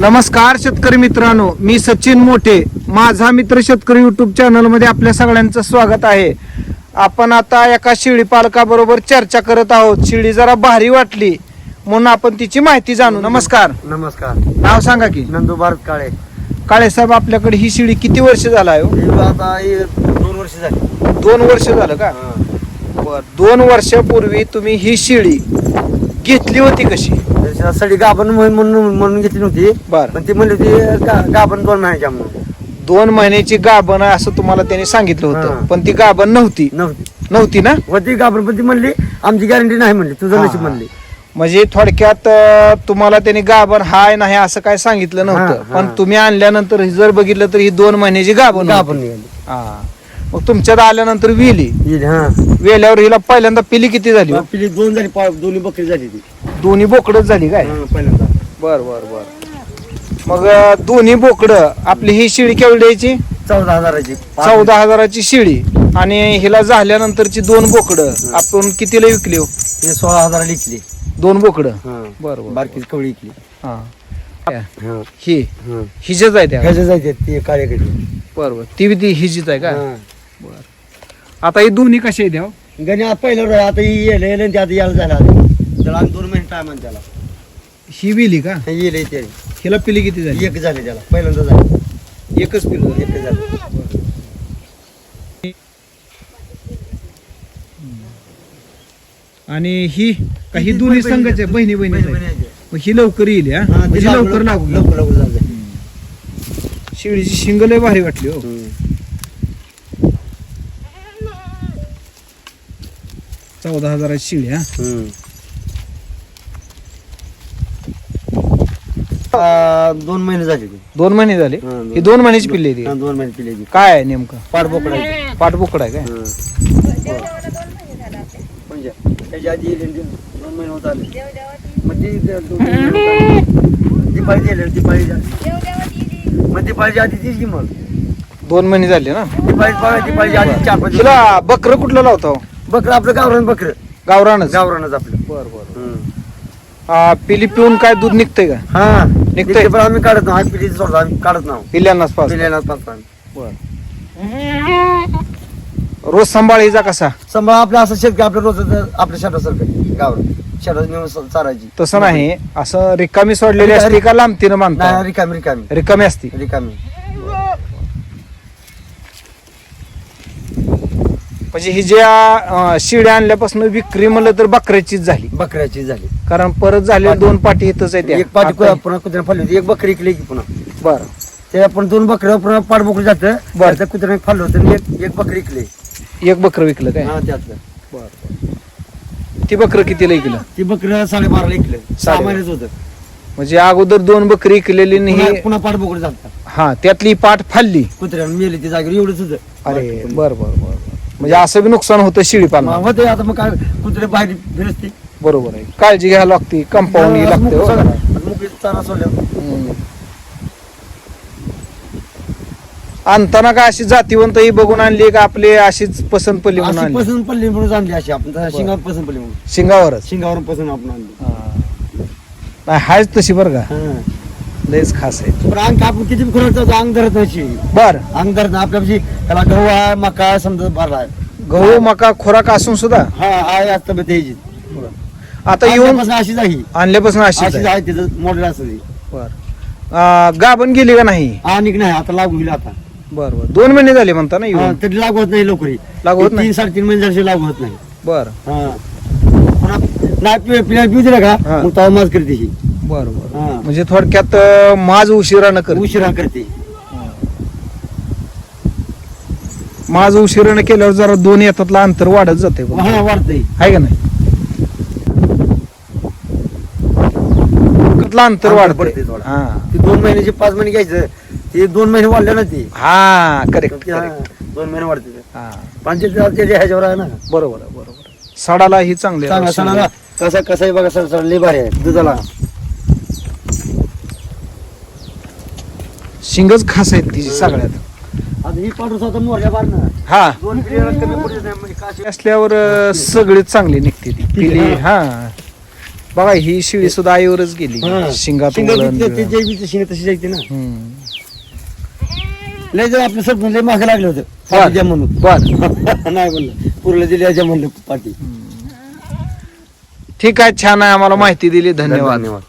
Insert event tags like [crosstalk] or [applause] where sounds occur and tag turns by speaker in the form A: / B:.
A: नमस्कार शेतकरी मित्रांनो मी सचिन मोठे. माझा मित्र शेतकरी युट्यूब चॅनलमध्ये आपल्या सगळ्यांचं स्वागत आहे. आपण आता एका शेळी पालकाबरोबर चर्चा करत आहोत. शेळी जरा भारी वाटली म्हणून आपण तिची माहिती जाणू नमस्कार.
B: नमस्कार.
A: नाव सांगा की.
B: नंदू भारत काळे.
A: काळे साहेब आपल्याकडे ही शेळी किती वर्ष झाला आहे हो?
B: आता ही दोन वर्ष झाली.
A: दोन वर्ष झालं का? बर दोन वर्षापूर्वी तुम्ही ही शेळी घेतली होती कशी?
B: त्याच्यासाठी गाभण म्हणून म्हणून म्हणून घेतली नव्हती.
A: बर.
B: पण ती म्हणली होती गा- गाभण दोन महिन्याच्या म्हणून.
A: दोन महिन्याची गाभण आहे असं तुम्हाला त्यांनी सांगितलं होतं.
B: हा.
A: पण ती गाभण नव्हती.
B: नव्हती.
A: नव्हती ना?
B: होती गाभण पण ती म्हणली आमची गॅरंटी नाही म्हणली तुझं. नशीब म्हणली.
A: म्हणजे थोडक्यात अं, तुम्हाला त्यांनी गाभण हाय नाही असं काय सांगितलं नव्हतं.
B: हा,
A: पण. तुम्ही आणल्यानंतर जर बघितलं तर ही दोन महिन्याची गाभण
B: गाभण
A: होती.
B: निघाली.
A: हा. मग तुमच्यात आल्यानंतर विली
B: हा.
A: वेल्यावर हिला पहिल्यांदा पिली किती झाली हो?
B: पिली दोन झाली पा- दोन्ही बकरी झाली ती.
A: दोन्ही बोकडच झाली काय?
B: हा, पहिल्यांदा.
A: बर बर बर. मग अं, दोन्ही बोकड आपली ही शिळी केवढी द्यायची?
B: चौदा हजाराची. पाच-
A: चौदा हजाराची शिळी. आणि हिला झाल्यानंतरची दोन बोकड. आपण कितीला विकली हो?
B: ही सोळा हजारा लिखली.
A: दोन बोकड.
B: हा.
A: बर बर
B: बारकी कवळी विकली
A: हा.
B: हा.
A: ही.
B: हा.
A: हिजच आहे त्या.
B: ह्याच्या जायचे ती काळ्याकडे
A: बरोबर ती बी ती हिजीच आहे का?
B: हा.
A: आता ही दोन्ही कशी आहे द्या
B: गणी आता पहिलं रोय, आता ही येलं येलं आणि ते आता यायला झालं आता. त्याला आणि दोन महिने टाइम आहे त्याला.
A: ही बिली का?
B: हे येले ते.
A: हिला पिली किती झाली?
B: एक झाले त्याला. पहिल्यांदा झाले.
A: एकच पिलू
B: एक झाले.
A: आणि ही का ही दोन्ही संघाचे बहिणी बहिणी ही लवकर येईल हा
B: हा, ते
A: म्हणजे लवकर लागू
B: लवकर लवकर झाले
A: शिळीची शिंग लय भारी वाटली हो. चौदा हजाराची शिळी हा
B: दोन महिने झाले ते.
A: दोन महिने झाले
B: हा, दोन-
A: ही दोन महिन्याची पिल्ली ती
B: हा, दोन महिने पिले ती.
A: काय आहे नेमकं
B: पाठ बोकडा आहे ते.
A: पाठबोकड आहे काय
B: हा. म्हणजे त्याच्या आधी ते दोन महिने होत आले मग ती ते दोन महिने होत आले. दिपाळी दिले दिपाळी मग आधी तीच की मग
A: दोन महिने झाले ना
B: दिपाळी बघा दिपाळीच्या आधी चार पाच दिवस.
A: हिला बकर कुठलं लावतो
B: बकरं आपलं गावरान बकरं.
A: गावरानच?
B: गावरानच आपलं.
A: बर बर पिली पिऊन काय दूध निघतंय का?
B: हा
A: निघतंय.
B: निघते पण आम्ही काढत नाही. आठ पिढी सोडतो आम्ही काढत नाही
A: पिल्यांनाच पास
B: पिल्याला पाच आम्ही.
A: बर. रोज सांभाळ कसा?
B: समजा आपलं असं शेतकरी आपल्या रोज आपल्या शेतासारखं. गावरान. शेतात नेऊन स- चारायची.
A: तसं नाही. असं रिकामी सोडलेली असते का लांबतीनं
B: नाही
A: बांधता
B: रिकामी रिकामी.
A: रिकामी असते.
B: रिकामी.
A: म्हणजे ही ज्या शिड्या आणल्यापासून विक्री म्हणलं तर बकऱ्याचीच झाली.
B: बकऱ्याची झाली.
A: कारण परत झाले दोन पाठी इथंच आहे
B: एक पाठी पुन्हा कुत्र्याने फाडली होती. एक बकरी इकली की पुन्हा.
A: बर.
B: ते आपण दोन बकऱ्या पुन्हा पाठ बोकडी जातं.
A: बरं.
B: त्या कुत्र्याने फाडलं होतं आणि एक एक बकरी इकली.
A: एक बकर विकलं काय?
B: हा त्यातलं.
A: ती बकर कितीला विकलं
B: ती बकरी साडेबाराला इकलं. सहा. महिन्याच होतं.
A: म्हणजे अगोदर दोन बकरी विकलेली आणि
B: पुन्हा
A: ही
B: पुन्हा पाठ बोकडी जातात.
A: हा त्यातली पाठ फाडली.
B: कुत्र्याने मेली ती जागेवर एवढंच होतं.
A: अरे बर बर बर बर. म्हणजे असं बी नुकसान होतं शिळी पालन
B: होते आता मग काय कुत्रे बाहेर फिरसते.
A: बरोबर आहे. काळजी घ्यायला लागते कंपाऊंड लागते हो.
B: चारा
A: हम्म. आणताना का अशी जातीवंत ही बघून आणली का? आपली अशीच पसंत पडली म्हणून
B: अशी
A: आणली?
B: पसंत पडली म्हणून आणली अशी आपण. शिंगावर पसंत पडली म्हणून.
A: शिंगावरच?
B: शिंगावरून पसंत आपण आणली.
A: नाही हायच तशी बरं का?
B: हा.
A: लयच खास आहे.
B: पण अंग आपण किती खुराक अंग धरत नाही
A: बर.
B: अंग धरत नाही. आपल्या म्हणजे त्याला गहू आहे मका आहे, समजा भरला आहे.
A: गहू मका खोराक असून सुद्धा?
B: हा आहे आज तब्येत यायची
A: आता येऊन
B: अशीच आहे.
A: आणल्यापासून अशी
B: अशीच आहे तिथं मॉडेल असं
A: बर. गाभण गेली का नाही?
B: आणि नाही आता लागू होईल आता.
A: बर बर. दोन महिने झाले म्हणता ना
B: हा,
A: येऊन
B: तरी लागू होत नाही लवकर.
A: लागू होत नाही?
B: तीन साडेतीन महिने झाले लागू होत नाही.
A: बर.
B: हा. पुन्हा नाही पिऊ दिलं
A: हा.
B: का मग तवा माज करते ही
A: बर बर.
B: हा.
A: म्हणजे थोडक्यात अं, माझ उशिरानं कर
B: उशिरा करते.
A: माझ उशिरानं केल्यावर जरा दोन येतातला अंतर वाढत जाते
B: हा वाढतंय.
A: आहे का नाही? अंतर वाढत
B: थोडं.
A: हा.
B: ते दोन महिन्याचे पाच महिने घ्यायचं ते दोन महिने वाढले ना ते.
A: हा करेक्ट
B: हा,
A: करेक्ट
B: दोन महिने वाढते ते.
A: हा.
B: पंचायत त्याच्या ह्याच्यावर आहे ना.
A: बरोबर आहे, बरोबर आहे. सडाला ही चांगली.
B: सणाला कसा कसा बघा सर सर लय भारी आहे. दुधाला.
A: शिंगच खास आहेत तिची सगळ्यात.
B: आता ही पाठवून स्वतः मोरल्या बारनं
A: हा.
B: दोन पिढ्या कमी पडत नाही म्हणजे काशी.
A: असल्यावर अं, सगळीच चांगली निघते ती. पिली हा. बघा ही शिळी सुद्धा आईवरच गेली.
B: हा.
A: शिंगात
B: शिंगात
A: वळण
B: ते- ते
A: बिळण.
B: जे बी ते शिंग तशी जायते ना.
A: हम्म.
B: लय जर आपलं सरपंच लय मागे लागलं होतं. द्या म्हणून.
A: बर. [laughs]
B: नाही म्हणलं. पुरलं दिली याच्या म्हणलं पाठी.
A: ठीक आहे छान आहे. आम्हाला माहिती दिली. धन्यवाद.
B: धन्यवाद.